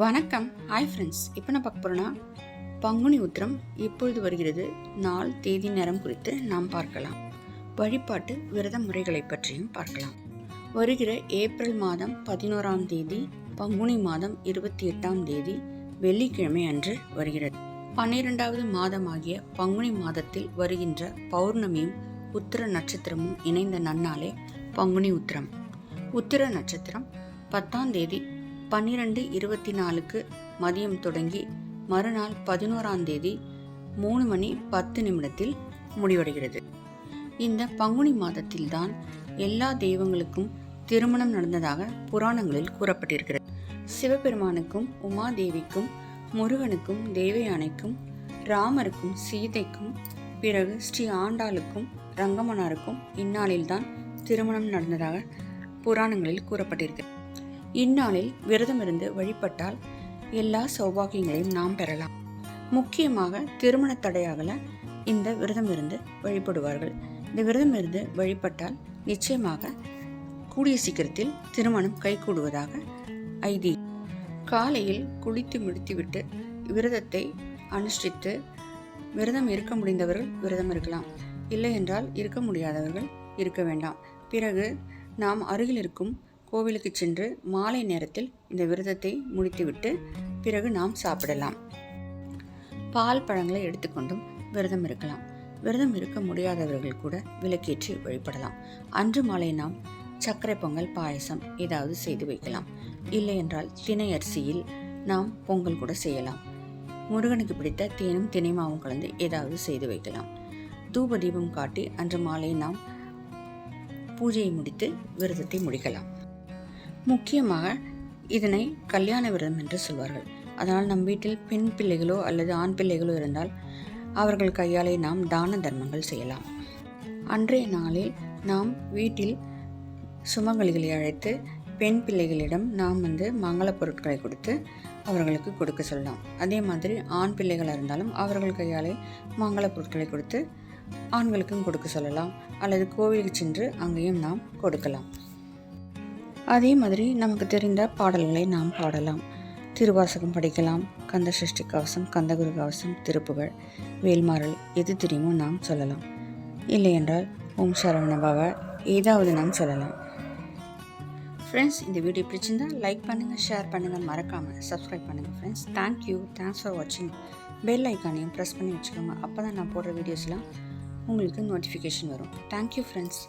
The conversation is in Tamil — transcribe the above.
வணக்கம். ஹாய் ஃப்ரெண்ட்ஸ் இப்போ நான் பார்க்க போகிறோன்னா பங்குனி உத்திரம் இப்பொழுது வருகிறது. நாள் தேதி நேரம் குறித்து நாம் பார்க்கலாம். வழிபாட்டு விரத முறைகளை பற்றியும் பார்க்கலாம். வருகிற ஏப்ரல் மாதம் பதினோராம் தேதி பங்குனி மாதம் இருபத்தி எட்டாம் தேதி வெள்ளிக்கிழமை அன்று வருகிறது. பன்னிரெண்டாவது மாதமாகிய பங்குனி மாதத்தில் வருகின்ற பௌர்ணமியும் உத்திர நட்சத்திரமும் இணைந்த நன்னாளே பங்குனி உத்திரம். உத்திர நட்சத்திரம் பத்தாம் தேதி பன்னிரெண்டு இருபத்தி நாலுக்கு மதியம் தொடங்கி மறுநாள் பதினோராம் தேதி மூணு மணி பத்து நிமிடத்தில் முடிவடைகிறது. இந்த பங்குனி மாதத்தில்தான் எல்லா தெய்வங்களுக்கும் திருமணம் நடந்ததாக புராணங்களில் கூறப்பட்டிருக்கிறது. சிவபெருமானுக்கும் உமாதேவிக்கும் முருகனுக்கும் தேவயானைக்கும் ராமருக்கும் சீதைக்கும் பிறகு ஸ்ரீ ஆண்டாளுக்கும் ரங்கமனாருக்கும் இந்நாளில்தான் திருமணம் நடந்ததாக புராணங்களில் கூறப்பட்டிருக்கிறது. இந்நாளில் விரதமிருந்து வழிபட்டால் எல்லா சௌபாகியங்களையும் நாம் பெறலாம். முக்கியமாக திருமண தடையாகல இந்த விரதம் இருந்து வழிபடுவார்கள். இந்த விரதம் இருந்து வழிபட்டால் நிச்சயமாக கூடிய சீக்கிரத்தில் திருமணம் கைகூடுவதாக ஐதீ. காலையில் குளித்து முடித்துவிட்டு விரதத்தை அனுஷ்டித்து விரதம் இருக்க முடிந்தவர்கள் விரதம் இருக்கலாம். இல்லை என்றால் இருக்க முடியாதவர்கள் இருக்க வேண்டாம். பிறகு நாம் அருகில் இருக்கும் கோவிலுக்கு சென்று மாலை நேரத்தில் இந்த விரதத்தை முடித்துவிட்டு பிறகு நாம் சாப்பிடலாம். பால் பழங்களை எடுத்துக்கொண்டும் விரதம் இருக்கலாம். விரதம் இருக்க முடியாதவர்கள் கூட விளக்கேற்றி வழிபடலாம். அன்று மாலை நாம் சர்க்கரை பொங்கல் பாயசம் ஏதாவது செய்து வைக்கலாம். இல்லை என்றால் தினை அரிசியில் நாம் பொங்கல் கூட செய்யலாம். முருகனுக்கு பிடித்த தேனும் தினைமாவும் கலந்து ஏதாவது செய்து வைக்கலாம். தூப தீபம் காட்டி அன்று மாலை நாம் பூஜையை முடித்து விரதத்தை முடிக்கலாம். முக்கியமாக இதனை கல்யாண விரதம் என்று சொல்வார்கள். அதனால் நம் வீட்டில் பெண் பிள்ளைகளோ அல்லது ஆண் பிள்ளைகளோ இருந்தால் அவர்கள் கையாலே நாம் தான தர்மங்கள் செய்யலாம். அன்றைய நாளில் நாம் வீட்டில் சுமங்கலிகளை அழைத்து பெண் பிள்ளைகளிடம் நாம் வந்து மங்கள பொருட்களை கொடுத்து அவர்களுக்கு கொடுக்க சொல்லலாம். அதே மாதிரி ஆண் பிள்ளைகளாக இருந்தாலும் அவர்கள் கையாலே மங்கள பொருட்களை கொடுத்து ஆண்களுக்கும் கொடுக்க சொல்லலாம். அல்லது கோவிலுக்கு சென்று அங்கேயும் நாம் கொடுக்கலாம். அதே மாதிரி நமக்கு தெரிந்த பாடல்களை நாம் பாடலாம். திருவாசகம் படிக்கலாம் கந்த சஷ்டி கவசம் கந்தகுரு கவசம் திருப்புகழ் வேல்மாறல் எது தெரியுமோ நாம் சொல்லலாம். இல்லை என்றால் ஓம் சரவணபவ ஏதாவது நாம் சொல்லலாம். ஃப்ரெண்ட்ஸ் இந்த வீடியோ பிடிச்சிருந்தா லைக் பண்ணுங்கள் ஷேர் பண்ணுங்கள் மறக்காமல் சப்ஸ்கிரைப் பண்ணுங்கள் friends thank you thanks for வாட்சிங் பெல் ஐக்கானையும் ப்ரெஸ் பண்ணி வச்சுக்கோங்க. அப்போ தான் நான் போடுற வீடியோஸ்லாம் உங்களுக்கு நோட்டிஃபிகேஷன் வரும். Thank you friends